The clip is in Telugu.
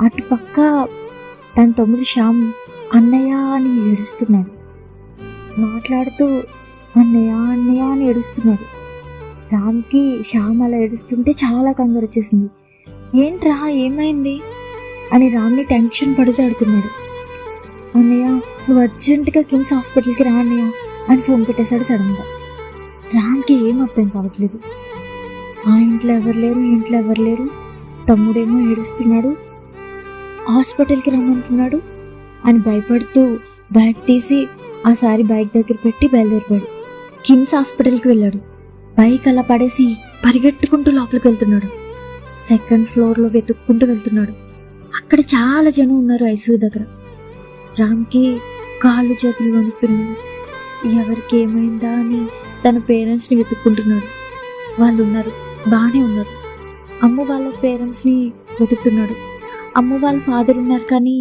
అటుపక్క తన తమ్ముడు శ్యామ్ అన్నయ్య అని ఏడుస్తున్నాడు. మాట్లాడుతూ అన్నయ్య అన్నయ్య అని ఏడుస్తున్నాడు. రామ్కి శ్యామ్ అలా ఏడుస్తుంటే చాలా కంగారు వచ్చేసింది. ఏంట్రా ఏమైంది? అని రామ్ని టెన్షన్ పడుతూ అడుగుతున్నాడు. అన్నయ్య నువ్వు అర్జెంటుగా కిమ్స్ హాస్పిటల్కి రా అన్నయ్య అని ఫోన్ పెట్టేశాడు సడన్గా. రామ్కి ఏం అర్థం కావట్లేదు. ఆ ఇంట్లో ఎవరు లేరు ఇంట్లో ఎవరు లేరు? తమ్ముడేమో ఏడుస్తున్నాడు హాస్పిటల్కి రమ్మంటున్నాడు. అని భయపడుతూ బ్యాగ్ తీసి ఆ సారి బైక్ దగ్గర పెట్టి బయలుదేరిపాడు కిమ్స్ హాస్పిటల్కి వెళ్ళాడు. బైక్ అలా పడేసి పరిగెట్టుకుంటూ లోపలికి వెళ్తున్నాడు. సెకండ్ ఫ్లోర్లో వెతుక్కుంటూ వెళ్తున్నాడు. అక్కడ చాలా జనం ఉన్నారు ఐసీయూ దగ్గర. రామ్కి కాళ్ళు చేతులు వణుకుతున్నాయి. ఎవరికి ఏమైందా అని తన పేరెంట్స్ని వెతుక్కుంటున్నాడు. వాళ్ళు ఉన్నారు. బాగానే ఉన్నారు. అమ్మ వాళ్ళ పేరెంట్స్ని వెతుకుతున్నాడు. అమ్మ వాళ్ళ ఫాదర్ ఉన్నారు కానీ